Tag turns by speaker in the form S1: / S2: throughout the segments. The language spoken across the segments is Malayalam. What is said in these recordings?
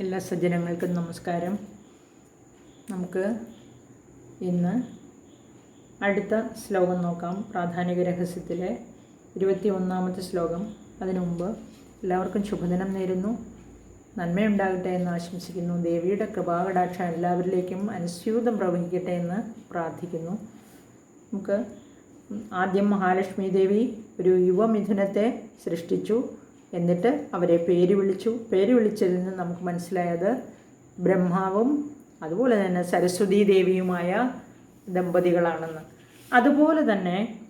S1: എല്ലാ സജ്ജനങ്ങൾക്കും നമസ്കാരം. നമുക്ക് ഇന്ന് അടുത്ത ശ്ലോകം നോക്കാം. പ്രാധാന്യക രഹസ്യത്തിലെ ഇരുപത്തി ഒന്നാമത്തെ ശ്ലോകം. അതിനു മുമ്പ് എല്ലാവർക്കും ശുഭദിനം നേരുന്നു. നന്മയുണ്ടാകട്ടെ എന്ന് ആശംസിക്കുന്നു. ദേവിയുടെ കൃപാകടാക്ഷം എല്ലാവരിലേക്കും അനുസ്യൂതം പ്രവഹിക്കട്ടെ എന്ന് പ്രാർത്ഥിക്കുന്നു. നമുക്ക് ആദ്യം മഹാലക്ഷ്മി ദേവി ഒരു യുവമിഥുനത്തെ സൃഷ്ടിച്ചു. എന്നിട്ട് അവരെ പേര് വിളിച്ചു. പേര് വിളിച്ചതിൽ നിന്ന് നമുക്ക് മനസ്സിലായത് ബ്രഹ്മാവും അതുപോലെ തന്നെ സരസ്വതീ ദേവിയുമായ ദമ്പതികളാണെന്ന്. അതുപോലെ തന്നെ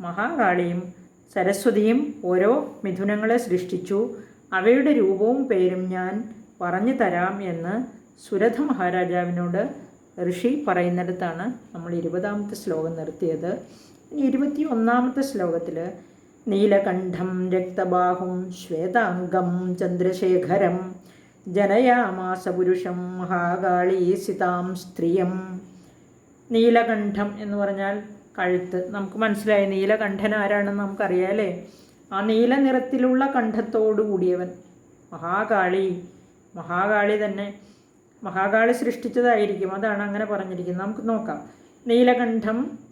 S1: മഹാകാളിയും സരസ്വതിയും ഓരോ മിഥുനങ്ങളെ സൃഷ്ടിച്ചു. അവയുടെ രൂപവും പേരും ഞാൻ പറഞ്ഞു തരാം എന്ന് സുരഥ മഹാരാജാവിനോട് ഋഷി പറയുന്നിടത്താണ് നമ്മൾ ഇരുപതാമത്തെ ശ്ലോകം നിർത്തിയത്. ഇനി ഇരുപത്തി ഒന്നാമത്തെ ശ്ലോകത്തിൽ നീലകണ്ഠം രക്തബാഹും ശ്വേതാംഗം ചന്ദ്രശേഖരം. ജനയാമാസപുരുഷം മഹാകാളി സിതാം സ്ത്രീയം. നീലകണ്ഠം എന്ന് പറഞ്ഞാൽ കഴുത്ത്. നമുക്ക് മനസ്സിലായി നീലകണ്ഠൻ ആരാണെന്ന് നമുക്കറിയാലേ? ആ നീല നിറത്തിലുള്ള കണ്ഠത്തോടു കൂടിയവൻ മഹാകാളി. മഹാകാളി തന്നെ മഹാകാളി സൃഷ്ടിച്ചതായിരിക്കും. അതാണ് അങ്ങനെ പറഞ്ഞിരിക്കുന്നത്. നമുക്ക് നോക്കാം. നീലകണ്ഠം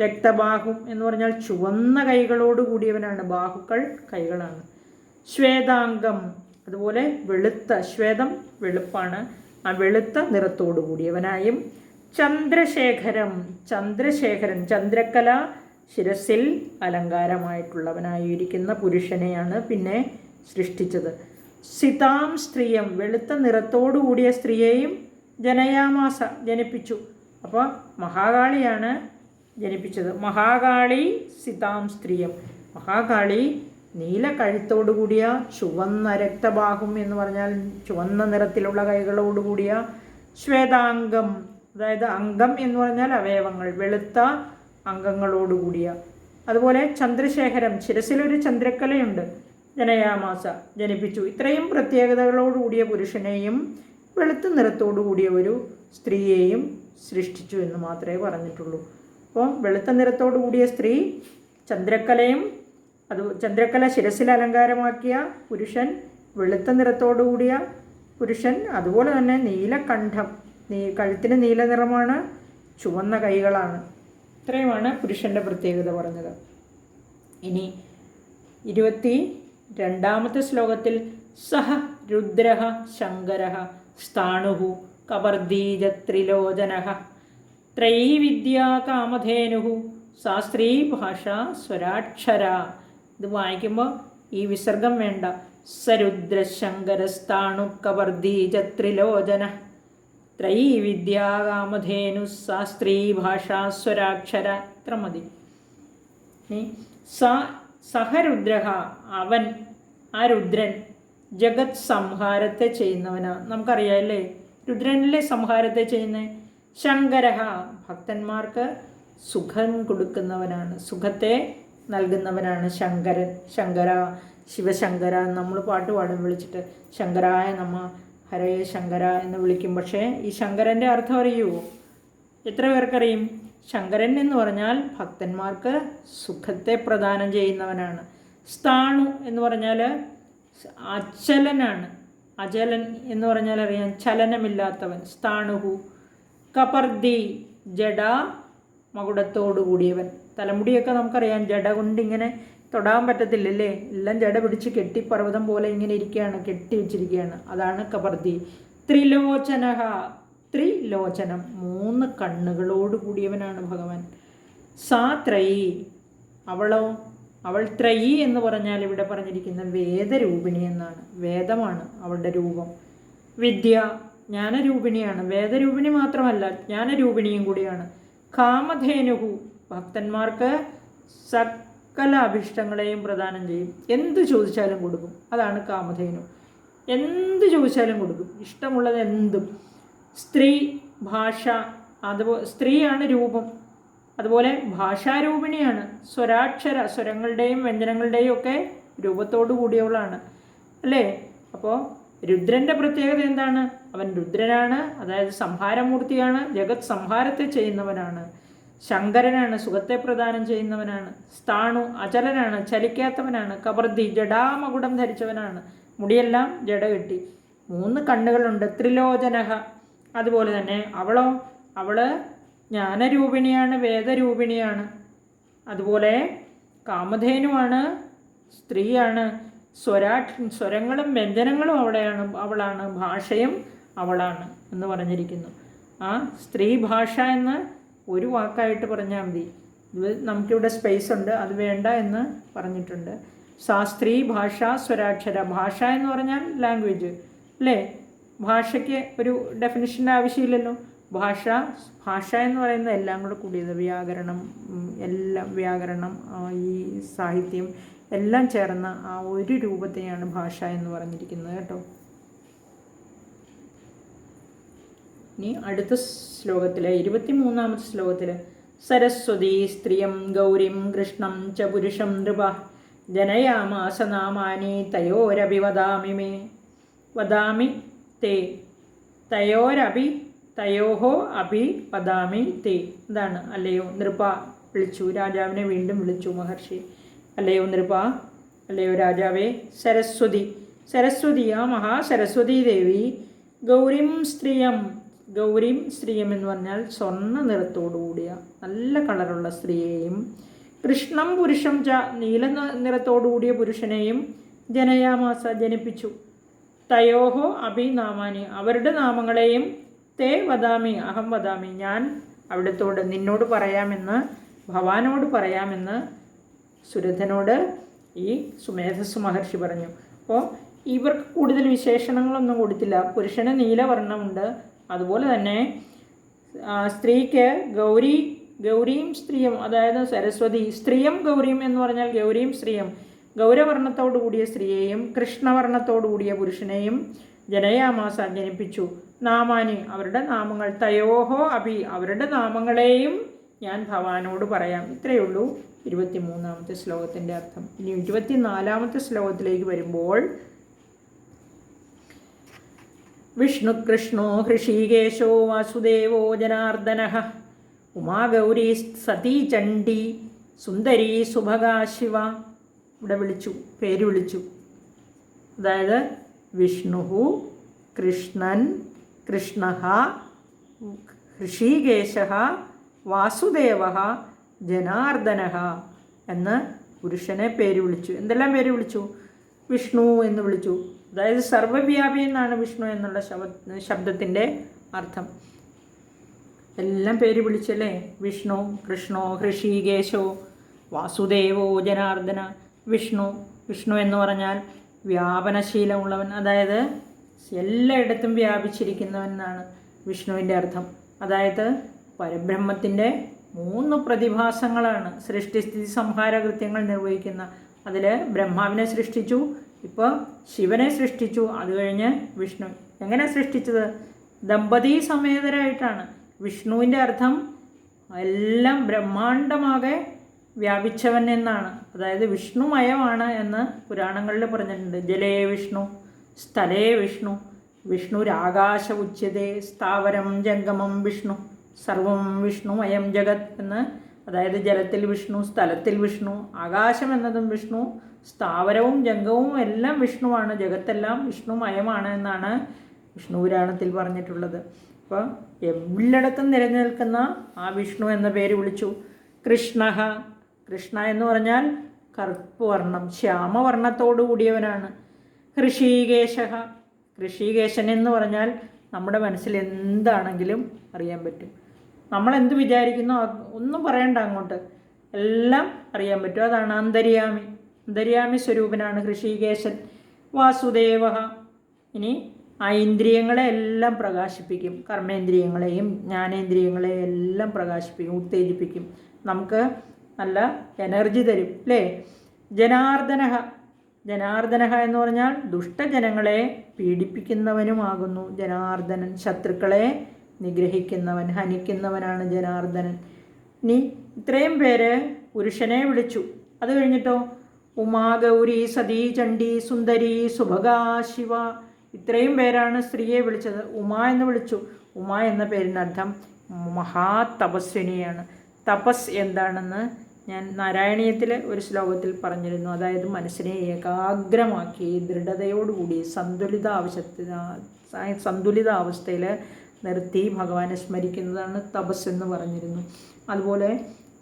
S1: രക്തബാഹും എന്ന് പറഞ്ഞാൽ ചുവന്ന കൈകളോട് കൂടിയവനാണ്. ബാഹുക്കൾ കൈകളാണ്. ശ്വേതാംഗം അതുപോലെ വെളുത്ത ശ്വേതം വെളുപ്പാണ്. ആ വെളുത്ത നിറത്തോടു കൂടിയവനായും ചന്ദ്രശേഖരം ചന്ദ്രശേഖരൻ ചന്ദ്രക്കല ശിരസിൽ അലങ്കാരമായിട്ടുള്ളവനായിരിക്കുന്ന പുരുഷനെയാണ് പിന്നെ സൃഷ്ടിച്ചത്. സിതാം സ്ത്രീയം വെളുത്ത നിറത്തോടു കൂടിയ സ്ത്രീയെയും ജനയാമാസ ജനിപ്പിച്ചു. അപ്പോൾ മഹാകാളിയാണ് ജനിപ്പിച്ചത്. മഹാകാളി സിതാം സ്ത്രീയം. മഹാകാളി നീല കഴുത്തോടുകൂടിയ ചുവന്ന രക്തബാഹും എന്ന് പറഞ്ഞാൽ ചുവന്ന നിറത്തിലുള്ള കൈകളോടുകൂടിയ ശ്വേതാംഗം അതായത് അംഗം എന്ന് പറഞ്ഞാൽ അവയവങ്ങൾ വെളുത്ത അംഗങ്ങളോടുകൂടിയ അതുപോലെ ചന്ദ്രശേഖരം ശിരസിലൊരു ചന്ദ്രക്കലയുണ്ട്. ജനയാമാസ ജനിപ്പിച്ചു. ഇത്രയും പ്രത്യേകതകളോടുകൂടിയ പുരുഷനെയും വെളുത്ത നിറത്തോടു കൂടിയ ഒരു സ്ത്രീയെയും സൃഷ്ടിച്ചു എന്ന് മാത്രമേ പറഞ്ഞിട്ടുള്ളൂ. അപ്പോൾ വെളുത്ത നിറത്തോടു കൂടിയ സ്ത്രീ ചന്ദ്രക്കലയും അത് ചന്ദ്രക്കല ശിരസിൽ അലങ്കാരമാക്കിയ പുരുഷൻ വെളുത്ത നിറത്തോടു കൂടിയ പുരുഷൻ അതുപോലെ തന്നെ നീലകണ്ഠം നീ കഴുത്തിന് നീല നിറമാണ് ചുവന്ന കൈകളാണ്. ഇത്രയുമാണ് പുരുഷന്റെ പ്രത്യേകത പറഞ്ഞത്. ഇനി ഇരുപത്തി രണ്ടാമത്തെ ശ്ലോകത്തിൽ സഹ രുദ്ര ശങ്കര സ്ഥാണു ത്രൈവിദ്യാ കാമധേനു ശാസ്ത്രീ ഭാഷ സ്വരാക്ഷര. ഇത് വായിക്കുമ്പോൾ ഈ വിസർഗം വേണ്ട. സരുദ്രശങ്കരസ്ഥാണു കവർദീജത്രിലോചന ത്രൈവിദ്യാകാമധേനു ശാസ്ത്രീ ഭാഷാസ്വരാക്ഷര ഇത്ര മതി. സഹരുദ്ര അവൻ ആ രുദ്രൻ ജഗത് സംഹാരത്തെ ചെയ്യുന്നവനാ. നമുക്കറിയാമല്ലേ രുദ്രനിലെ സംഹാരത്തെ ചെയ്യുന്ന ശങ്കരഹ. ഭക്തന്മാർക്ക് സുഖം കൊടുക്കുന്നവനാണ്. സുഖത്തെ നൽകുന്നവനാണ് ശങ്കരൻ. ശങ്കര ശിവശങ്കര നമ്മൾ പാട്ട് പാടും വിളിച്ചിട്ട്. ശങ്കരായ നമ്മ ഹരേ ശങ്കര എന്ന് വിളിക്കും. പക്ഷേ ഈ ശങ്കരന്റെ അർത്ഥം അറിയുമോ എത്ര പേർക്കറിയും? ശങ്കരൻ എന്ന് പറഞ്ഞാൽ ഭക്തന്മാർക്ക് സുഖത്തെ പ്രദാനം ചെയ്യുന്നവനാണ്. സ്ഥാണു എന്ന് പറഞ്ഞാൽ അചലനാണ്. അചലൻ എന്ന് പറഞ്ഞാൽ അറിയാം ചലനമില്ലാത്തവൻ. സ്ഥാണുഹു. കപർദി ജഡ മകുടത്തോടു കൂടിയവൻ. തലമുടിയൊക്കെ നമുക്കറിയാം ജഡ കൊണ്ട് ഇങ്ങനെ തൊടാൻ പറ്റത്തില്ലല്ലേ? എല്ലാം ജഡ പിടിച്ച് കെട്ടി പർവതം പോലെ ഇങ്ങനെ ഇരിക്കുകയാണ് കെട്ടി വെച്ചിരിക്കുകയാണ്. അതാണ് കപർദി. ത്രിലോചനഹ ത്രിലോചനം. മൂന്ന് കണ്ണുകളോട് കൂടിയവനാണ് ഭഗവാൻ. സാ ത്രയി. അവളോ? അവൾ ത്രയി എന്ന് പറഞ്ഞാൽ ഇവിടെ പറഞ്ഞിരിക്കുന്ന വേദരൂപിണി എന്നാണ്. വേദമാണ് അവളുടെ രൂപം. വിദ്യ ജ്ഞാനരൂപിണിയാണ്. വേദരൂപിണി മാത്രമല്ല ജ്ഞാനരൂപിണിയും കൂടിയാണ്. കാമധേനുഹു ഭക്തന്മാർക്ക് സകല അഭിഷ്ടങ്ങളെയും പ്രദാനം ചെയ്യും. എന്ത് ചോദിച്ചാലും കൊടുക്കും. അതാണ് കാമധേനു. എന്ത് ചോദിച്ചാലും കൊടുക്കും. ഇഷ്ടമുള്ളത് എന്തും. സ്ത്രീ ഭാഷ അതുപോലെ സ്ത്രീയാണ് രൂപം. അതുപോലെ ഭാഷാരൂപിണിയാണ്. സ്വരാക്ഷര സ്വരങ്ങളുടെയും വ്യഞ്ജനങ്ങളുടെയും ഒക്കെ രൂപത്തോടു കൂടിയവളാണ്. അല്ലേ? അപ്പോൾ രുദ്രന്റെ പ്രത്യേകത എന്താണ്? അവൻ രുദ്രനാണ് അതായത് സംഹാരമൂർത്തിയാണ് ജഗത് സംഹാരത്തെ ചെയ്യുന്നവനാണ് ശങ്കരനാണ് സുഖത്തെ പ്രദാനം ചെയ്യുന്നവനാണ് സ്ഥാണു അചലനാണ് ചലിക്കാത്തവനാണ് കബർദി ജഡാമകുടം ധരിച്ചവനാണ് മുടിയെല്ലാം ജട കെട്ടി. മൂന്ന് കണ്ണുകളുണ്ട് ത്രിലോചനഹ. അതുപോലെ തന്നെ അവളോ അവൾ ജ്ഞാനരൂപിണിയാണ് വേദരൂപിണിയാണ്. അതുപോലെ കാമധേനുവാണ് സ്ത്രീയാണ് സ്വരാ സ്വരങ്ങളും വ്യഞ്ജനങ്ങളും അവിടെയാണ് അവളാണ് ഭാഷയും അവളാണ് എന്ന് പറഞ്ഞിരിക്കുന്നു. ആ സ്ത്രീ ഭാഷ എന്ന് ഒരു വാക്കായിട്ട് പറഞ്ഞാൽ മതി. നമുക്കിവിടെ സ്പേസ് ഉണ്ട്. അത് വേണ്ട എന്ന് പറഞ്ഞിട്ടുണ്ട്. ശാസ്ത്രീ ഭാഷ സ്വരാക്ഷര ഭാഷ എന്ന് പറഞ്ഞാൽ ലാംഗ്വേജ് അല്ലേ? ഭാഷയ്ക്ക് ഒരു ഡെഫിനിഷന്റെ ആവശ്യമില്ലല്ലോ. ഭാഷ ഭാഷ എന്ന് പറയുന്നത് എല്ലാം കൂടെ കൂടിയത് വ്യാകരണം എല്ലാം വ്യാകരണം ഈ സാഹിത്യം എല്ലാം ചേർന്ന ആ ഒരു രൂപത്തെയാണ് ഭാഷ എന്ന് പറഞ്ഞിരിക്കുന്നത് കേട്ടോ. ഇനി അടുത്ത ശ്ലോകത്തിലെ ഇരുപത്തി മൂന്നാമത്തെ ശ്ലോകത്തിൽ സരസ്വതി സ്ത്രീയം ഗൗരിം കൃഷ്ണം ച പുരുഷം നൃപ ജനയാമാസനാമാനി തയോരഭി വദാമി മേ. വദാമി തേ തയോരഭി തയോഹോ അഭി വദാമി തേ. ഇതാണ് അല്ലയോ നൃപ വിളിച്ചു രാജാവിനെ വീണ്ടും വിളിച്ചു മഹർഷി. അല്ലയോ നൃപ അല്ലയോ രാജാവേ സരസ്വതി. സരസ്വതി മഹാസരസ്വതി ദേവി ഗൗരിം സ്ത്രീയം ഗൗരിം സ്ത്രീയം എന്ന് പറഞ്ഞാൽ സ്വർണ നിറത്തോടുകൂടിയ നല്ല കളറുള്ള സ്ത്രീയെയും കൃഷ്ണം പുരുഷം ച നീല നിറത്തോടുകൂടിയ പുരുഷനെയും ജനയാമാസ ജനിപ്പിച്ചു. തയോഹോ അഭിനാമാനി അവരുടെ നാമങ്ങളെയും തേ വദാമി അഹം വദാമി. ഞാൻ അവിടത്തോട് നിന്നോട് പറയാമെന്ന് ഭവാനോട് പറയാമെന്ന് സുരഥനോട് ഈ സുമേധസ് മഹർഷി പറഞ്ഞു. അപ്പോൾ ഇവർക്ക് കൂടുതൽ വിശേഷണങ്ങളൊന്നും കൊടുത്തില്ല. പുരുഷന് നീലവർണമുണ്ട് അതുപോലെ തന്നെ സ്ത്രീക്ക് ഗൗരി ഗൗരിയും സ്ത്രീയും അതായത് സരസ്വതി സ്ത്രീയം ഗൗരിയും എന്ന് പറഞ്ഞാൽ ഗൗരിയും സ്ത്രീയും ഗൗരവർണത്തോടു കൂടിയ സ്ത്രീയെയും കൃഷ്ണവർണത്തോടു കൂടിയ പുരുഷനെയും ജനയാമാസ ജനിപ്പിച്ചു. നാമാനി അവരുടെ നാമങ്ങൾ തയോഹോ അഭി അവരുടെ നാമങ്ങളെയും ഞാൻ ഭവാനോട് പറയാം. ഇത്രയേ ഉള്ളൂ. ഇരുപത്തി മൂന്നാമത്തെ ശ്ലോകത്തിന്റെ അർത്ഥം. ഇനി ഇരുപത്തി നാലാമത്തെ ശ്ലോകത്തിലേക്ക് വരുമ്പോൾ വിഷ്ണുകൃഷ്ണോ ഹൃഷീകേശോ വാസുദേവോ ജനാർദ്ദന. ഉമാഗൗരി സതീ ചണ്ഡി സുന്ദരി സുഭഗാ ശിവ ഇവിടെ വിളിച്ചു പേര് വിളിച്ചു. അതായത് വിഷ്ണു കൃഷ്ണൻ കൃഷ്ണ ഋഷികേശ വാസുദേവ ജനാർദ്ദന എന്ന് പുരുഷനെ പേര് വിളിച്ചു. എന്തെല്ലാം പേര് വിളിച്ചു? വിഷ്ണു എന്ന് വിളിച്ചു. അതായത് സർവവ്യാപി എന്നാണ് വിഷ്ണു എന്നുള്ള ശബ്ദ ശബ്ദത്തിന്റെ അർത്ഥം. എല്ലാം പേര് വിളിച്ചല്ലേ? വിഷ്ണു കൃഷ്ണോ ഹൃഷികേശോ വാസുദേവോ ജനാർദ്ദന വിഷ്ണു. വിഷ്ണു എന്ന് പറഞ്ഞാൽ വ്യാപനശീലമുള്ളവൻ. അതായത് എല്ലായിടത്തും വ്യാപിച്ചിരിക്കുന്നവൻ എന്നാണ് വിഷ്ണുവിന്റെ അർത്ഥം. അതായത് പരബ്രഹ്മത്തിന്റെ മൂന്ന് പ്രതിഭാസങ്ങളാണ്. സൃഷ്ടിസ്ഥിതി സംഹാര കൃത്യങ്ങൾ നിർവഹിക്കുന്ന. അതിൽ ബ്രഹ്മാവിനെ സൃഷ്ടിച്ചു ഇപ്പോൾ ശിവനെ സൃഷ്ടിച്ചു അത് കഴിഞ്ഞ് വിഷ്ണു. എങ്ങനെ സൃഷ്ടിച്ചത്? ദമ്പതി സമേതരായിട്ടാണ്. വിഷ്ണുവിന്റെ അർത്ഥം എല്ലാം ബ്രഹ്മാണ്ടമാകെ വ്യാപിച്ചവൻ എന്നാണ്. അതായത് വിഷ്ണുമയമാണ് എന്ന് പുരാണങ്ങളിൽ പറഞ്ഞിട്ടുണ്ട്. ജലേ വിഷ്ണു സ്ഥലേ വിഷ്ണു വിഷ്ണുരാകാശ ഉച്ചതേ സ്ഥാവരം ജംഗമം വിഷ്ണു സർവം വിഷ്ണുമയം ജഗത് എന്ന്. അതായത് ജലത്തിൽ വിഷ്ണു സ്ഥലത്തിൽ വിഷ്ണു ആകാശം എന്നതും വിഷ്ണു സ്ഥാവരവും ജംഗവും എല്ലാം വിഷ്ണുവാണ്. ജഗത്തെല്ലാം വിഷ്ണുമയമാണ് എന്നാണ് വിഷ്ണു പുരാണത്തിൽ പറഞ്ഞിട്ടുള്ളത്. അപ്പോൾ എല്ലടക്കം നിലനിൽക്കുന്ന ആ വിഷ്ണു എന്ന പേര് വിളിച്ചു. കൃഷ്ണ. കൃഷ്ണ എന്ന് പറഞ്ഞാൽ കറുപ്പ് വർണം ശ്യാമവർണത്തോടു കൂടിയവനാണ്. ഋഷികേശ ഋഷികേശൻ എന്ന് പറഞ്ഞാൽ നമ്മുടെ മനസ്സിൽ എന്താണെങ്കിലും അറിയാൻ പറ്റും. നമ്മൾ എന്ത് വിചാരിക്കുന്നോ? ഒന്നും പറയണ്ട അങ്ങോട്ട്. എല്ലാം അറിയാൻ പറ്റും. അതാണ് അന്തര്യാമി. അന്തര്യാമി സ്വരൂപനാണ് ഋഷികേശൻ വാസുദേവ. ഇനി ആ ഇന്ദ്രിയങ്ങളെ എല്ലാം പ്രകാശിപ്പിക്കും. കർമ്മേന്ദ്രിയങ്ങളെയും ജ്ഞാനേന്ദ്രിയങ്ങളെയും എല്ലാം പ്രകാശിപ്പിക്കും ഉത്തേജിപ്പിക്കും. നമുക്ക് നല്ല എനർജി തരും അല്ലേ? ജനാർദ്ദന. ജനാർദ്ദന എന്ന് പറഞ്ഞാൽ ദുഷ്ടജനങ്ങളെ പീഡിപ്പിക്കുന്നവനുമാകുന്നു ജനാർദ്ദനൻ. ശത്രുക്കളെ നിഗ്രഹിക്കുന്നവൻ ഹനിക്കുന്നവനാണ് ജനാർദ്ദനൻ. ഇനി ഇത്രയും പേര് പുരുഷനെ വിളിച്ചു. അത് കഴിഞ്ഞിട്ടോ? ഉമാ ഗൗരി സതീ ചണ്ഡി സുന്ദരി സുഭഗാ ശിവ. ഇത്രയും പേരാണ് സ്ത്രീയെ വിളിച്ചത്. ഉമ എന്ന് വിളിച്ചു. ഉമ എന്ന പേരിനർത്ഥം മഹാതപസ്വിനിയാണ്. തപസ് എന്താണെന്ന് ഞാൻ നാരായണീയത്തിലെ ഒരു ശ്ലോകത്തിൽ പറഞ്ഞിരുന്നു. അതായത് മനസ്സിനെ ഏകാഗ്രമാക്കി ദൃഢതയോടുകൂടി സന്തുലിത ആവശ്യത്തിന് സന്തുലിത അവസ്ഥയിൽ നിർത്തി ഭഗവാനെ സ്മരിക്കുന്നതാണ് തപസ് എന്ന് പറഞ്ഞിരുന്നു. അതുപോലെ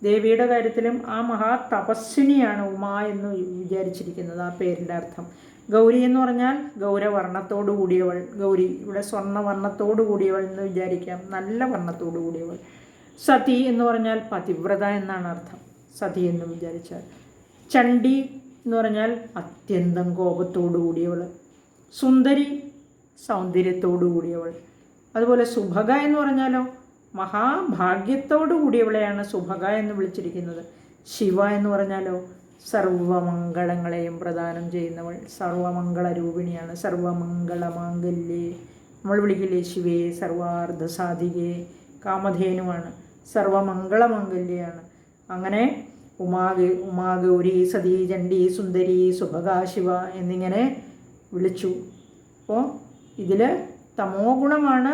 S1: ദേവിയുടെ കാര്യത്തിലും ആ മഹാ തപസ്വിനിയാണ് ഉമ എന്ന് വിചാരിച്ചിരിക്കുന്നത് ആ പേരിന്റെ അർത്ഥം. ഗൗരി എന്ന് പറഞ്ഞാൽ ഗൗരവർണത്തോടു കൂടിയവൾ ഗൗരി ഇവിടെ സ്വർണവർണത്തോടു കൂടിയവൾ എന്ന് വിചാരിക്കാം നല്ല വർണത്തോടു കൂടിയവൾ. സതി എന്ന് പറഞ്ഞാൽ പതിവ്രത എന്നാണ് അർത്ഥം സതി എന്ന് വിചാരിച്ചാൽ. ചണ്ഡി എന്ന് പറഞ്ഞാൽ അത്യന്തം കോപത്തോടു കൂടിയവൾ. സുന്ദരി സൗന്ദര്യത്തോടു കൂടിയവൾ. അതുപോലെ സുഭഗ എന്ന് പറഞ്ഞാലോ മഹാഭാഗ്യത്തോടു കൂടിയവളെയാണ് സുഭഗ എന്ന് വിളിച്ചിരിക്കുന്നത്. ശിവ എന്ന് പറഞ്ഞാലോ? സർവമംഗളങ്ങളെയും പ്രദാനം ചെയ്യുന്നവൾ. സർവമംഗള രൂപിണിയാണ് സർവമംഗളമാംഗല്യേ. നമ്മൾ വിളിക്കില്ലേ? ശിവേ സർവാർദ്ധസാധികേ കാമധേനുവാണ്. സർവമംഗളമംഗല്യാണ് അങ്ങനെ ഉമാഗ ഉമാഗൗരി സതീ ചണ്ഡി സുന്ദരി സുഭഗ ശിവ എന്നിങ്ങനെ വിളിച്ചു. അപ്പോൾ ഇതിൽ തമോ ഗുണമാണ്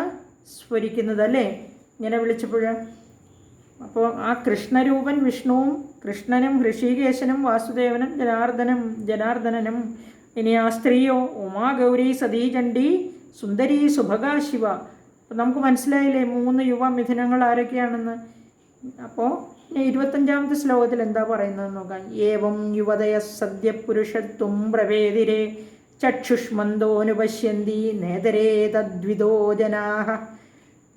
S1: സ്ഫുരിക്കുന്നത് അല്ലേ ഇങ്ങനെ വിളിച്ചപ്പോൾ അപ്പോൾ ആ കൃഷ്ണരൂപൻ വിഷ്ണുവും കൃഷ്ണനും ഋഷികേശനും വാസുദേവനും ജനാർദ്ദനും ജനാർദ്ദനനും ഇനി ആ സ്ത്രീയോ ഉമാഗൗരി സതീചണ്ഡി സുന്ദരി സുഭഗ ശിവ അപ്പം നമുക്ക് മനസ്സിലായില്ലേ മൂന്ന് യുവ മിഥുനങ്ങൾ ആരൊക്കെയാണെന്ന്? അപ്പോൾ ഇരുപത്തഞ്ചാമത്തെ ശ്ലോകത്തിൽ എന്താ പറയുന്നത് നോക്കാം. ഏവം യുവതയ സദ്യപുരുഷത്വം പ്രവേദിരെ ചക്ഷുഷ്മന്തോനുപശ്യന്തി നേതരേ തദ്വിതോ ജനാഹ.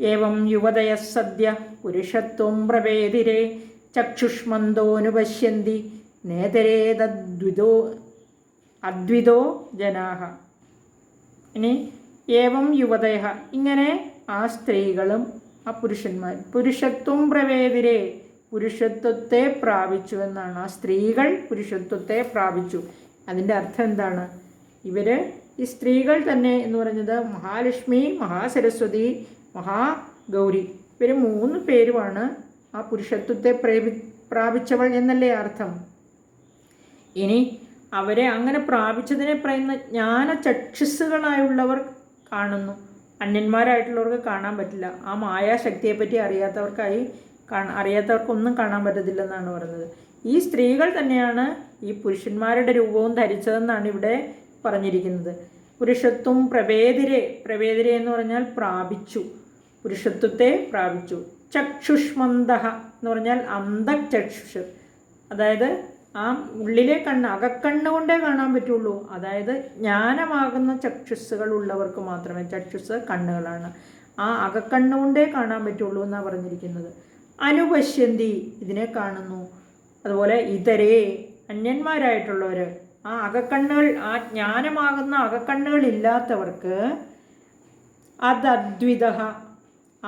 S1: ഏവം യുവതയ സദ്യ പുരുഷത്വം പ്രവേദിരെ ചക്ഷുഷ്മന്തോനുപശ്യന്തി നേതരേതദ്വിതോ അദ്വിതോ ജനാഹ. ഇനി ഏവം യുവതയ ഇങ്ങനെ ആ സ്ത്രീകളും ആ പുരുഷന്മാർ പുരുഷത്വം പ്രവേദിരെ പുരുഷത്വത്തെ പ്രാപിച്ചു എന്നാണ്. ആ സ്ത്രീകൾ പുരുഷത്വത്തെ പ്രാപിച്ചു. അതിന്റെ അർത്ഥം എന്താണ്? ഇവർ ഈ സ്ത്രീകൾ തന്നെ എന്ന് പറഞ്ഞത് മഹാലക്ഷ്മി മഹാസരസ്വതി മഹാഗൗരി ഇവർ മൂന്ന് പേരുമാണ് ആ പുരുഷത്വത്തെ പ്രേമി പ്രാപിച്ചവൾ എന്നല്ലേ അർത്ഥം? ഇനി അവരെ അങ്ങനെ പ്രാപിച്ചതിനെ പറയുന്ന ജ്ഞാനചക്ഷുസുകളായുള്ളവർ കാണുന്നു. അന്യന്മാരായിട്ടുള്ളവർക്ക് കാണാൻ പറ്റില്ല. ആ മായാശക്തിയെപ്പറ്റി അറിയാത്തവർക്കായി അറിയാത്തവർക്കൊന്നും കാണാൻ പറ്റത്തില്ലെന്നാണ് പറയുന്നത്. ഈ സ്ത്രീകൾ തന്നെയാണ് ഈ പുരുഷന്മാരുടെ രൂപവും ധരിച്ചതെന്നാണ് ഇവിടെ പറഞ്ഞിരിക്കുന്നത്. പുരുഷത്വം പ്രവേദിരെ പ്രവേദിരെ എന്ന് പറഞ്ഞാൽ പ്രാപിച്ചു. പുരുഷത്വത്തെ പ്രാപിച്ചു. ചക്ഷുഷ്മന്ത എന്ന് പറഞ്ഞാൽ അന്ധചക്ഷുഷ്. അതായത് ആ ഉള്ളിലെ കണ്ണ് അകക്കണ്ണ് കൊണ്ടേ കാണാൻ പറ്റുള്ളൂ. അതായത് ജ്ഞാനമാകുന്ന ചക്ഷുസ്സുകൾ ഉള്ളവർക്ക് മാത്രമേ ചക്ഷുസ് കണ്ണുകളാണ്. ആ അകക്കണ്ണ് കൊണ്ടേ കാണാൻ പറ്റുള്ളൂ എന്നാണ് പറഞ്ഞിരിക്കുന്നത്. അനുപശ്യന്തി ഇതിനെ കാണുന്നു. അതുപോലെ ഇതരേ അന്യന്മാരായിട്ടുള്ളവർ ആ അകക്കണ്ണുകൾ ആ ജ്ഞാനമാകുന്ന അകക്കണ്ണുകൾ ഇല്ലാത്തവർക്ക് അതദ്വിത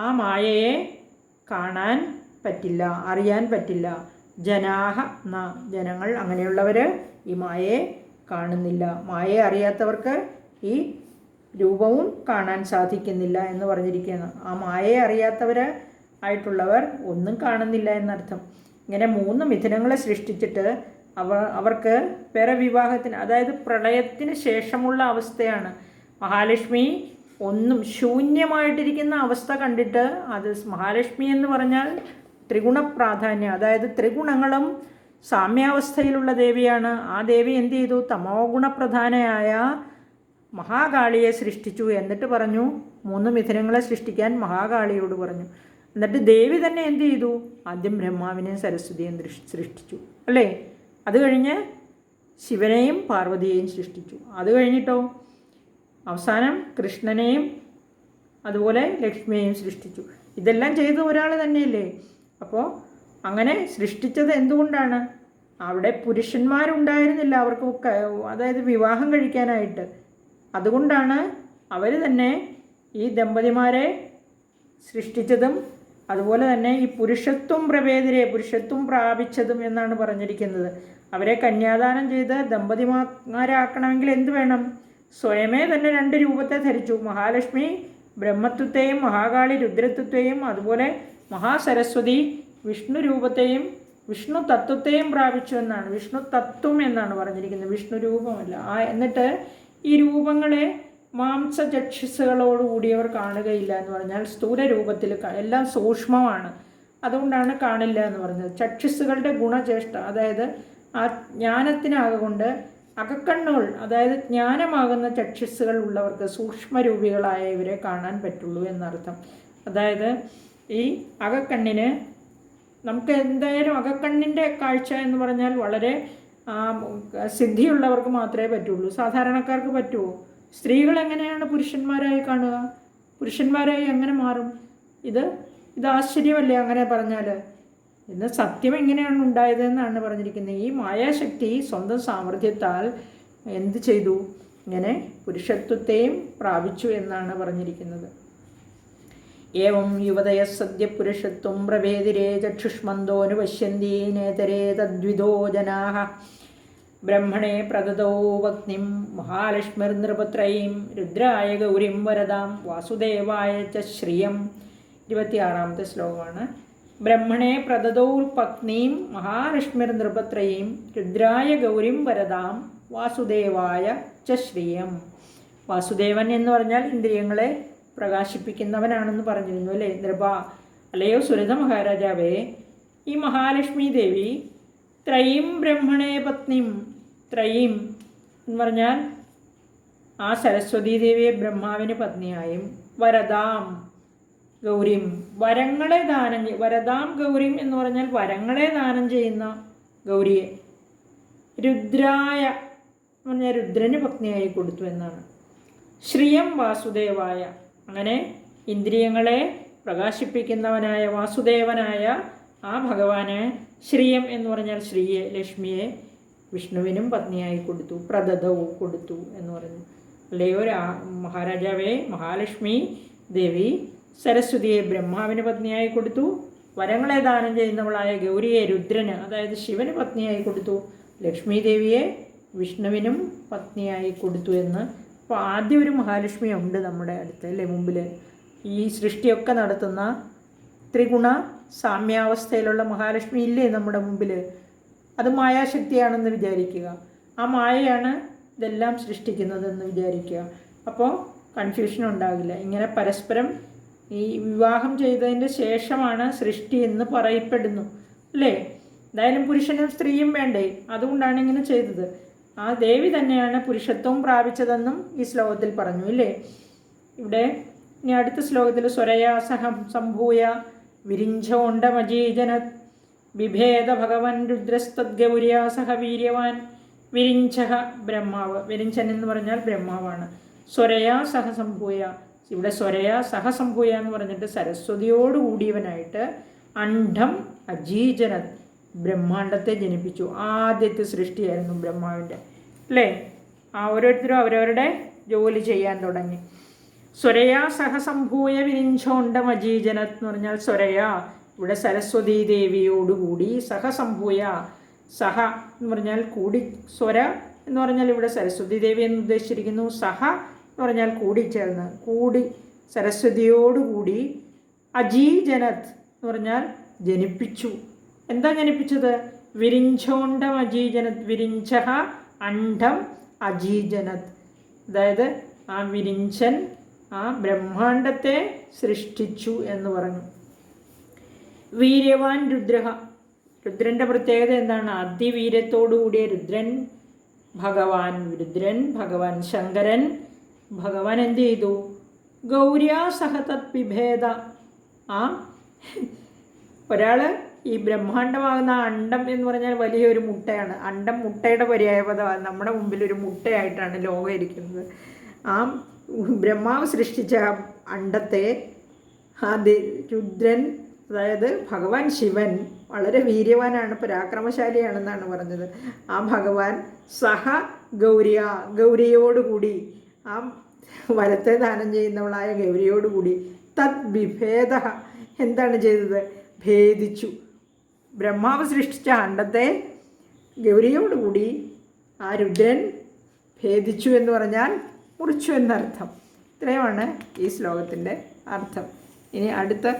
S1: ആ മായയെ കാണാൻ പറ്റില്ല അറിയാൻ പറ്റില്ല. ജനാഹ ന ജനങ്ങൾ അങ്ങനെയുള്ളവർ ഈ മായയെ കാണുന്നില്ല. മായയെ അറിയാത്തവർക്ക് ഈ രൂപവും കാണാൻ സാധിക്കുന്നില്ല എന്ന് പറഞ്ഞിരിക്കുകയാണ് ആ മായയെ അറിയാത്തവർ ആയിട്ടുള്ളവർ ഒന്നും കാണുന്നില്ല എന്നർത്ഥം. ഇങ്ങനെ മൂന്ന് മിഥുനങ്ങളെ സൃഷ്ടിച്ചിട്ട് അവ അവർക്ക് പിറവിവാഹത്തിന് അതായത് പ്രളയത്തിന് ശേഷമുള്ള അവസ്ഥയാണ്. മഹാലക്ഷ്മി ഒന്നും ശൂന്യമായിട്ടിരിക്കുന്ന അവസ്ഥ കണ്ടിട്ട് അത് മഹാലക്ഷ്മി എന്ന് പറഞ്ഞാൽ ത്രിഗുണ പ്രാധാന്യം അതായത് ത്രിഗുണങ്ങളും സാമ്യാവസ്ഥയിലുള്ള ദേവിയാണ്. ആ ദേവി എന്ത് ചെയ്തു? തമോ ഗുണപ്രധാനയായ മഹാകാളിയെ സൃഷ്ടിച്ചു എന്നിട്ട് പറഞ്ഞു മൂന്ന് മിഥുനങ്ങളെ സൃഷ്ടിക്കാൻ മഹാകാളിയോട് പറഞ്ഞു. എന്നിട്ട് ദേവി തന്നെ എന്ത് ചെയ്തു? ആദ്യം ബ്രഹ്മാവിനെയും സരസ്വതിയെയും സൃഷ്ടിച്ചു. അല്ലേ? അത് കഴിഞ്ഞ് ശിവനെയും പാർവതിയെയും സൃഷ്ടിച്ചു. അത് കഴിഞ്ഞിട്ടോ? അവസാനം കൃഷ്ണനെയും അതുപോലെ ലക്ഷ്മിയെയും സൃഷ്ടിച്ചു. ഇതെല്ലാം ചെയ്ത ഒരാൾ തന്നെയല്ലേ? അപ്പോൾ അങ്ങനെ സൃഷ്ടിച്ചത് എന്തുകൊണ്ടാണ്? അവിടെ പുരുഷന്മാരുണ്ടായിരുന്നില്ല അവർക്ക് അതായത് വിവാഹം കഴിക്കാനായിട്ട്. അതുകൊണ്ടാണ് അവർ തന്നെ ഈ ദമ്പതിമാരെ സൃഷ്ടിച്ചതും അതുപോലെ തന്നെ ഈ പുരുഷത്വം പ്രവേദരെ പുരുഷത്വം പ്രാപിച്ചതും എന്നാണ് പറഞ്ഞിരിക്കുന്നത്. അവരെ കന്യാദാനം ചെയ്ത് ദമ്പതിമാരാക്കണമെങ്കിൽ എന്ത് വേണം? സ്വയമേ തന്നെ രണ്ട് രൂപത്തെ ധരിച്ചു. മഹാലക്ഷ്മി ബ്രഹ്മത്വത്തെയും മഹാകാളി രുദ്രത്വത്തെയും അതുപോലെ മഹാസരസ്വതി വിഷ്ണു രൂപത്തെയും വിഷ്ണു തത്വത്തെയും പ്രാപിച്ചു എന്നാണ്. വിഷ്ണു തത്വം എന്നാണ് പറഞ്ഞിരിക്കുന്നത്. വിഷ്ണു രൂപമല്ല. ആ എന്നിട്ട് ഈ രൂപങ്ങളെ മാംസചക്ഷുസ്സുകളോട് കൂടിയവർ കാണുകയില്ല എന്ന് പറഞ്ഞാൽ സ്ഥൂല രൂപത്തിൽ എല്ലാം സൂക്ഷ്മമാണ്. അതുകൊണ്ടാണ് കാണില്ല എന്ന് പറഞ്ഞത്. ചക്ഷുസ്സുകളുടെ ഗുണചേഷ്ട അതായത് ആ ജ്ഞാനത്തിനാകൊണ്ട് അകക്കണ്ണുകൾ അതായത് ജ്ഞാനമാകുന്ന ചക്ഷസ്സുകൾ ഉള്ളവർക്ക് സൂക്ഷ്മരൂപികളായ ഇവരെ കാണാൻ പറ്റുള്ളൂ എന്നർത്ഥം. അതായത് ഈ അകക്കണ്ണിന് നമുക്ക് എന്തായാലും അകക്കണ്ണിന്റെ കാഴ്ച എന്ന് പറഞ്ഞാൽ വളരെ സിദ്ധിയുള്ളവർക്ക് മാത്രമേ പറ്റുള്ളൂ. സാധാരണക്കാർക്ക് പറ്റുമോ? സ്ത്രീകൾ എങ്ങനെയാണ് പുരുഷന്മാരായി കാണുക? പുരുഷന്മാരായി എങ്ങനെ മാറും? ഇത് ഇത് ആശ്ചര്യമല്ലേ അങ്ങനെ പറഞ്ഞാൽ ഇന്ന് സത്യം എങ്ങനെയാണ് ഉണ്ടായതെന്നാണ് പറഞ്ഞിരിക്കുന്നത്. ഈ മായാശക്തി സ്വന്തം സാമർഥ്യത്താൽ എന്ത് ചെയ്തു? ഇങ്ങനെ പുരുഷത്വത്തെയും പ്രാപിച്ചു എന്നാണ് പറഞ്ഞിരിക്കുന്നത്. ഏവം യുവതയ സദ്യ പുരുഷത്വം പ്രഭേദിരേ ചക്ഷുഷ്മന്തോനുപശ്യന്തി നേതരേ തദ്വിധോ ജനാഹ. ബ്രഹ്മണേ പ്രദതോ പത്നിം മഹാലക്ഷ്മിർനൃപത്രയീം രുദ്രായ ഗൗരിം വരദാം വാസുദേവായ ച ശ്രിയം. ഇരുപത്തിയാറാമത്തെ ശ്ലോകമാണ്. ബ്രഹ്മണേ പ്രദതോ പത്നീം മഹാലക്ഷ്മിർ നൃപത്രയീം രുദ്രായ ഗൗരിം വരദാം വാസുദേവായ ച ശ്രിയം. വാസുദേവൻ എന്ന് പറഞ്ഞാൽ ഇന്ദ്രിയങ്ങളെ പ്രകാശിപ്പിക്കുന്നവനാണെന്ന് പറഞ്ഞിരുന്നു അല്ലേ? നൃപ അല്ലയോ സുരത മഹാരാജാവേ. ഈ മഹാലക്ഷ്മി ദേവി ത്രയീം ബ്രഹ്മണേ പത്നീം ത്രയീം എന്ന് പറഞ്ഞാൽ ആ സരസ്വതീ ദേവിയെ ബ്രഹ്മാവിന് പത്നിയായും വരദാം ഗൗരിം വരങ്ങളെ ദാനം വരദാം ഗൗരിം എന്ന് പറഞ്ഞാൽ വരങ്ങളെ ദാനം ചെയ്യുന്ന ഗൗരിയെ. രുദ്രായ എന്ന് പറഞ്ഞാൽ രുദ്രന് പത്നിയായി കൊടുത്തു എന്നാണ്. ശ്രീയം വാസുദേവായ അങ്ങനെ ഇന്ദ്രിയങ്ങളെ പ്രകാശിപ്പിക്കുന്നവനായ വാസുദേവനായ ആ ഭഗവാന് ശ്രീയം എന്ന് പറഞ്ഞാൽ ശ്രീയെ ലക്ഷ്മിയെ വിഷ്ണുവിനും പത്നിയായി കൊടുത്തു പ്രദതവും കൊടുത്തു എന്ന് പറഞ്ഞു. അല്ലയോ മഹാരാജാവേ മഹാലക്ഷ്മി ദേവി സരസ്വതിയെ ബ്രഹ്മാവിന് പത്നിയായി കൊടുത്തു. വരങ്ങളെ ദാനം ചെയ്യുന്നവളായ ഗൗരിയെ രുദ്രന് അതായത് ശിവന് പത്നിയായി കൊടുത്തു. ലക്ഷ്മി ദേവിയെ വിഷ്ണുവിനും പത്നിയായി കൊടുത്തു എന്ന് അപ്പോൾ ആദ്യം ഒരു മഹാലക്ഷ്മി ഉണ്ട് നമ്മുടെ അടുത്ത് അല്ലേ മുമ്പിൽ ഈ സൃഷ്ടിയൊക്കെ നടത്തുന്ന ത്രിഗുണ സാമ്യാവസ്ഥയിലുള്ള മഹാലക്ഷ്മി ഇല്ലേ നമ്മുടെ മുമ്പിൽ അത് മായാശക്തിയാണെന്ന് വിചാരിക്കുക. ആ മായയാണ് ഇതെല്ലാം സൃഷ്ടിക്കുന്നതെന്ന് വിചാരിക്കുക. അപ്പോൾ കൺഫ്യൂഷൻ ഉണ്ടാകില്ല. ഇങ്ങനെ പരസ്പരം ഈ വിവാഹം ചെയ്തതിന്റെ ശേഷമാണ് സൃഷ്ടി എന്ന് പറയപ്പെടുന്നു. അല്ലേ? എന്തായാലും പുരുഷനും സ്ത്രീയും വേണ്ടേ? അതുകൊണ്ടാണ് ഇങ്ങനെ ചെയ്തത്. ആ ദേവി തന്നെയാണ് പുരുഷത്വം പ്രാപിച്ചതെന്നും ഈ ശ്ലോകത്തിൽ പറഞ്ഞു ഇല്ലേ? ഇവിടെ ഇനി അടുത്ത ശ്ലോകത്തിൽ സ്വരയാസഹം സംഭൂയ വിരിഞ്ചോണ്ടമജീജന വിഭേദ ഭഗവൻ രുദ്രസ്തദ്ഗൗര്യാസഹ വീര്യവാൻ വിരിഞ്ചഹ ബ്രഹ്മാവ്. വിരിഞ്ചൻ എന്ന് പറഞ്ഞാൽ ബ്രഹ്മാവാണ്. സ്വരയാ സഹസംഭൂയ ഇവിടെ സ്വരയ സഹസംഭൂയ എന്ന് പറഞ്ഞിട്ട് സരസ്വതിയോട് കൂടിയവനായിട്ട് അണ്ഡം അജീജന ബ്രഹ്മാണ്ടത്തെ ജനിപ്പിച്ചു. ആദ്യത്തെ സൃഷ്ടിയായിരുന്നു ബ്രഹ്മാവിന്റെ. അല്ലേ? ആ ഓരോരുത്തരും അവരവരുടെ ജോലി ചെയ്യാൻ തുടങ്ങി. സ്വരയാ സഹസംഭൂയ വിരിഞ്ചോണ്ടം അജീജനത് എന്ന് പറഞ്ഞാൽ സ്വരയാ. ഇവിടെ സരസ്വതീ ദേവിയോടുകൂടി സഹസംഭൂയ സഹ എന്ന് പറഞ്ഞാൽ കൂടി സ്വര എന്ന് പറഞ്ഞാൽ ഇവിടെ സരസ്വതി ദേവി എന്ന് ഉദ്ദേശിച്ചിരിക്കുന്നു. സഹ എന്ന് പറഞ്ഞാൽ കൂടിച്ചേർന്ന് കൂടി സരസ്വതിയോടുകൂടി അജീജനത് എന്ന് പറഞ്ഞാൽ ജനിപ്പിച്ചു. എന്താ ജനിപ്പിച്ചത്? വിരിഞ്ചോണ്ടം അജീജനത് വിരിഞ്ച അണ്ഡം അജീജനത് അതായത് ആ വിരിഞ്ചൻ ആ ബ്രഹ്മാണ്ടത്തെ സൃഷ്ടിച്ചു എന്ന് പറഞ്ഞു. വീര്യവാൻ രുദ്രഹ. രുദ്രന്റെ പ്രത്യേകത എന്താണ്? അതിവീര്യത്തോടുകൂടിയ രുദ്രൻ ഭഗവാൻ രുദ്രൻ ഭഗവാൻ ശങ്കരൻ ഭഗവാൻ എന്ത് ചെയ്തു? ഗൗര്യാസഹതത് വിഭേദ. ആ? ഒരാൾ ഈ ബ്രഹ്മാണ്ടമാകുന്ന അണ്ടം എന്ന് പറഞ്ഞാൽ വലിയൊരു മുട്ടയാണ്. അണ്ടം മുട്ടയുടെ പര്യായപദമാണ്. നമ്മുടെ മുമ്പിൽ ഒരു മുട്ടയായിട്ടാണ് ലോകം ഇരിക്കുന്നത്. ആ ബ്രഹ്മാവ് സൃഷ്ടിച്ച അണ്ടത്തെ ആ രുദ്രൻ അതായത് ഭഗവാൻ ശിവൻ വളരെ വീര്യവാനാണ് പരാക്രമശാലിയാണെന്നാണ് പറഞ്ഞത്. ആ ഭഗവാൻ സഹ ഗൗരിയ ഗൗരിയോടുകൂടി ആ വരത്തെ ദാനം ചെയ്യുന്നവളായ ഗൗരിയോടുകൂടി തത് വിഭേദ എന്താണ് ചെയ്തത്? ഭേദിച്ചു. ബ്രഹ്മാവ് സൃഷ്ടിച്ച അണ്ടത്തെ ഗൗരിയോടുകൂടി ആ രുദ്രൻ ഭേദിച്ചു എന്ന് പറഞ്ഞാൽ മുറിച്ചു എന്നർത്ഥം. ഇത്രയുമാണ് ഈ ശ്ലോകത്തിന്റെ അർത്ഥം. ഇനി അടുത്ത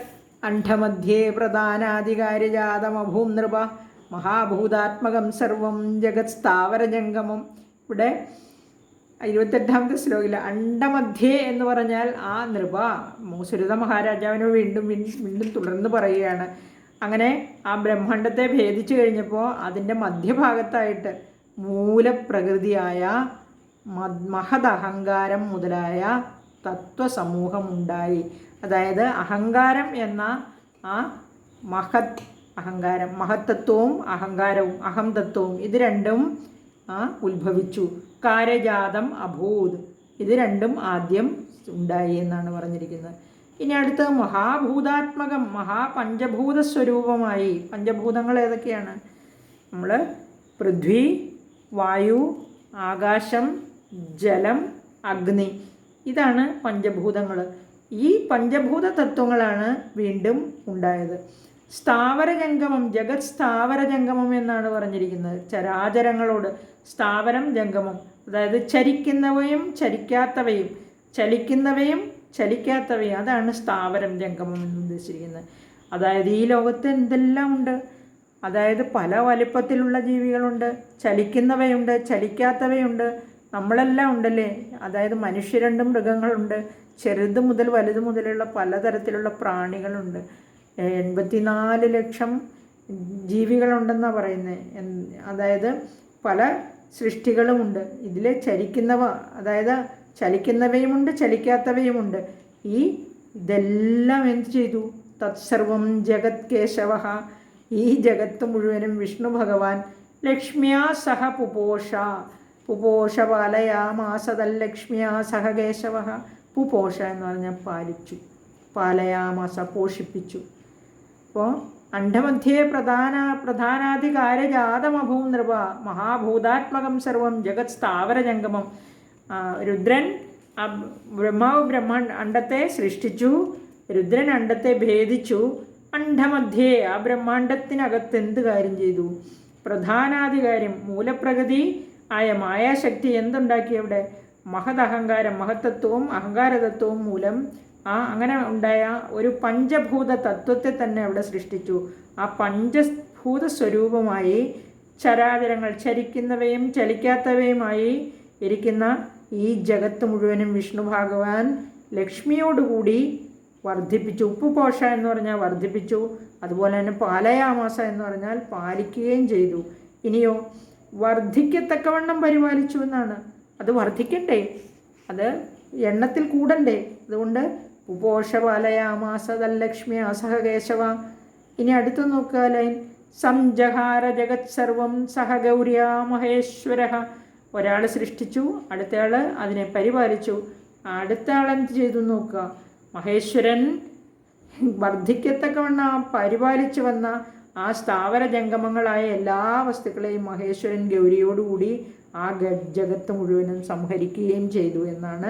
S1: അണ്ഡമധ്യേ പ്രധാനാധികാരിജാതമഭൂം നൃപ. മഹാഭൂതാത്മകം സർവം ജഗത് സ്ഥാവരജംഗമം. ഇവിടെ ഇരുപത്തെട്ടാമത്തെ ശ്ലോകിൽ അണ്ടമധ്യേ എന്ന് പറഞ്ഞാൽ ആ നൃപ. സുരത മഹാരാജാവിനെ വീണ്ടും വീണ്ടും തുടർന്ന് പറയുകയാണ്. അങ്ങനെ ആ ബ്രഹ്മാണ്ടത്തെ ഭേദിച്ചു കഴിഞ്ഞപ്പോൾ അതിന്റെ മധ്യഭാഗത്തായിട്ട് മൂലപ്രകൃതിയായ മഹദഹങ്കാരം മുതലായ തത്വസമൂഹമുണ്ടായി. അതായത് അഹങ്കാരം എന്ന ആ മഹത് അഹങ്കാരം മഹത്തത്വവും അഹങ്കാരവും അഹം തത്വവും ഇത് രണ്ടും ഉത്ഭവിച്ചു. കാര്യജാതം അഭൂത്. ഇത് രണ്ടും ആദ്യം ഉണ്ടായി എന്നാണ് പറഞ്ഞിരിക്കുന്നത്. ഇനി അടുത്ത് മഹാഭൂതാത്മകം മഹാപഞ്ചഭൂത സ്വരൂപമായി പഞ്ചഭൂതങ്ങൾ ഏതൊക്കെയാണ്? നമ്മൾ പൃഥ്വി വായു ആകാശം ജലം അഗ്നി. ഇതാണ് പഞ്ചഭൂതങ്ങൾ ഈ പഞ്ചഭൂത തത്വങ്ങളാണ് വീണ്ടും ഉണ്ടായത്. സ്ഥാവരജംഗമം ജഗത് സ്ഥാവരജംഗമം എന്നാണ് പറഞ്ഞിരിക്കുന്നത്. ചരാചരങ്ങളോട് സ്ഥാവരം ജംഗമം. അതായത് ചരിക്കുന്നവയും ചരിക്കാത്തവയും ചലിക്കുന്നവയും ചലിക്കാത്തവയും. അതാണ് സ്ഥാവരം ജംഗമം എന്ന് ഉദ്ദേശിക്കുന്നത്. അതായത് ഈ ലോകത്ത് എന്തെല്ലാം ഉണ്ട്? അതായത് പല വലിപ്പത്തിലുള്ള ജീവികളുണ്ട് ചലിക്കുന്നവയുണ്ട് ചലിക്കാത്തവയുണ്ട്. നമ്മളെല്ലാം ഉണ്ടല്ലേ? അതായത് മനുഷ്യരുണ്ട് മൃഗങ്ങളുണ്ട് ചെറുത് മുതൽ വലുത് മുതലുള്ള പലതരത്തിലുള്ള പ്രാണികളുണ്ട്. എൺപത്തിനാല് ലക്ഷം ജീവികളുണ്ടെന്നാണ് പറയുന്നത് അതായത് പല സൃഷ്ടികളുമുണ്ട്. ഇതിൽ ചലിക്കുന്നവ അതായത് ചലിക്കുന്നവയുമുണ്ട് ചലിക്കാത്തവയുമുണ്ട്. ഈ ഇതെല്ലാം എന്ത് ചെയ്തു? തത്സർവം ജഗത് കേശവ. ഈ ജഗത്ത് മുഴുവനും വിഷ്ണു ഭഗവാൻ ലക്ഷ്മിയാ സഹ പുപോഷ. പുപോഷ പാലയാമാസതല്ലക്ഷ്മിയാ സഹ കേശവ. പുപോഷ എന്ന് പറഞ്ഞാൽ പാലിച്ചു. പാലയാമാസ പോഷിപ്പിച്ചു. അപ്പോൾ അണ്ഡമധ്യേ പ്രധാന പ്രധാനാധികാരജാതമഭൂ നൃപ മഹാഭൂതാത്മകം സർവം ജഗത് സ്ഥാവരജംഗമം. രുദ്രൻ ബ്രഹ്മാവ് ബ്രഹ്മ അണ്ടത്തെ സൃഷ്ടിച്ചു രുദ്രൻ അണ്ടത്തെ ഭേദിച്ചു അണ്ഡമധ്യേ ആ ബ്രഹ്മാണ്ടത്തിനകത്ത് എന്ത് കാര്യം ചെയ്തു? പ്രധാനാധികാര്യം മൂലപ്രകൃതി ആയ മായാശക്തി എന്തുണ്ടാക്കി അവിടെ? മഹദഹങ്കാരം മഹത്തത്വവും അഹങ്കാരതത്വവും മൂലം ആ അങ്ങനെ ഉണ്ടായ ഒരു പഞ്ചഭൂത തത്വത്തെ തന്നെ അവിടെ സൃഷ്ടിച്ചു. ആ പഞ്ചഭൂത സ്വരൂപമായി ചരാചരങ്ങൾ ചരിക്കുന്നവയും ചലിക്കാത്തവയുമായി ഇരിക്കുന്ന ഈ ജഗത്ത് മുഴുവനും വിഷ്ണു ഭഗവാൻ ലക്ഷ്മിയോടുകൂടി വർദ്ധിപ്പിച്ചു. ഉപ്പുപോഷ എന്ന് പറഞ്ഞാൽ വർദ്ധിപ്പിച്ചു. അതുപോലെ തന്നെ പാലയാമാസ എന്ന് പറഞ്ഞാൽ പാലിക്കുകയും ചെയ്തു. ഇനിയോ വർദ്ധിക്കത്തക്കവണ്ണം പരിപാലിച്ചു എന്നാണ്. അത് വർദ്ധിക്കണ്ടേ? അത് എണ്ണത്തിൽ കൂടണ്ടേ? അതുകൊണ്ട് ഉപോഷപാലയാമാസതല്ലക്ഷ്മി അസഹകേശവ ഇനി അടുത്ത നോക്കുക ലൈൻ സംജഹാര ജഗത് സർവം സഹ സഹഗൗര്യ മഹേശ്വര ഒരാൾ സൃഷ്ടിച്ചു അടുത്തയാൾ അതിനെ പരിപാലിച്ചു. അടുത്ത ആളെന്ത് ചെയ്തു നോക്കുക? മഹേശ്വരൻ വർദ്ധിക്കത്തക്കവണ്ണ പരിപാലിച്ചു വന്ന ആ സ്ഥാവര ജംഗമങ്ങളായ എല്ലാ വസ്തുക്കളെയും മഹേശ്വരൻ ഗൗരിയോടുകൂടി ആ ജഗത്ത് മുഴുവനും സംഹരിക്കുകയും ചെയ്തു എന്നാണ്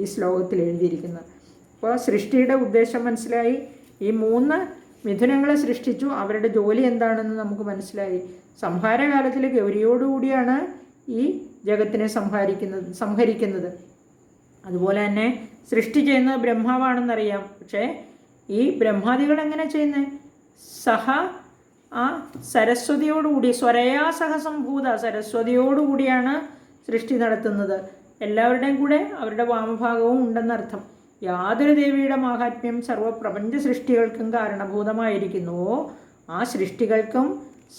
S1: ഈ ശ്ലോകത്തിൽ എഴുതിയിരിക്കുന്നത്. അപ്പോൾ സൃഷ്ടിയുടെ ഉദ്ദേശം മനസ്സിലായി. ഈ മൂന്ന് മിഥുനങ്ങളെ സൃഷ്ടിച്ചു. അവരുടെ ജോലി എന്താണെന്ന് നമുക്ക് മനസ്സിലായി. സംഹാരകാലത്തിൽ ഗൗരിയോടുകൂടിയാണ് ഈ ജഗത്തിനെ സംഹാരിക്കുന്നത് സംഹരിക്കുന്നത്. അതുപോലെ തന്നെ സൃഷ്ടി ചെയ്യുന്നത് ബ്രഹ്മാവാണെന്നറിയാം. പക്ഷേ ഈ ബ്രഹ്മാദികൾ എങ്ങനെ ചെയ്യുന്നത് സഹ ആ സരസ്വതിയോടുകൂടി സ്വരയാ സഹസംഭൂത സരസ്വതിയോടുകൂടിയാണ് സൃഷ്ടി നടത്തുന്നത്. എല്ലാവരുടെയും കൂടെ അവരുടെ വാമഭാഗവും ഉണ്ടെന്നർത്ഥം. യാതൊരു ദേവിയുടെ മാഹാത്മ്യം സർവപ്രപഞ്ച സൃഷ്ടികൾക്കും കാരണഭൂതമായിരിക്കുന്നുവോ ആ സൃഷ്ടികൾക്കും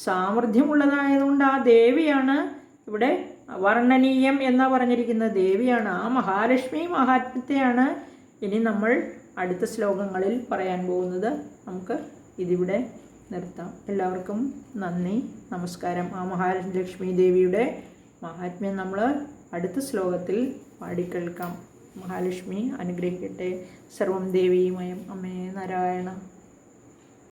S1: സാമർഥ്യമുള്ളതായതുകൊണ്ട് ആ ദേവിയാണ് ഇവിടെ വർണനീയം എന്നാ പറഞ്ഞിരിക്കുന്ന ദേവിയാണ് ആ മഹാലക്ഷ്മി മഹാത്മ്യത്തെയാണ് ഇനി നമ്മൾ അടുത്ത ശ്ലോകങ്ങളിൽ പറയാൻ പോകുന്നത്. നമുക്ക് ഇതിവിടെ നിർത്താം. എല്ലാവർക്കും നന്ദി നമസ്കാരം. ആ മഹാലക്ഷ്മി ദേവിയുടെ മഹാത്മ്യം നമ്മൾ അടുത്ത ശ്ലോകത്തിൽ പാടിക്കേൾക്കാം മഹാലക്ഷ്മി അനുഗ്രഹിക്കട്ടെ. സർവം ദേവീമയം. അമ്മേ നാരായണ.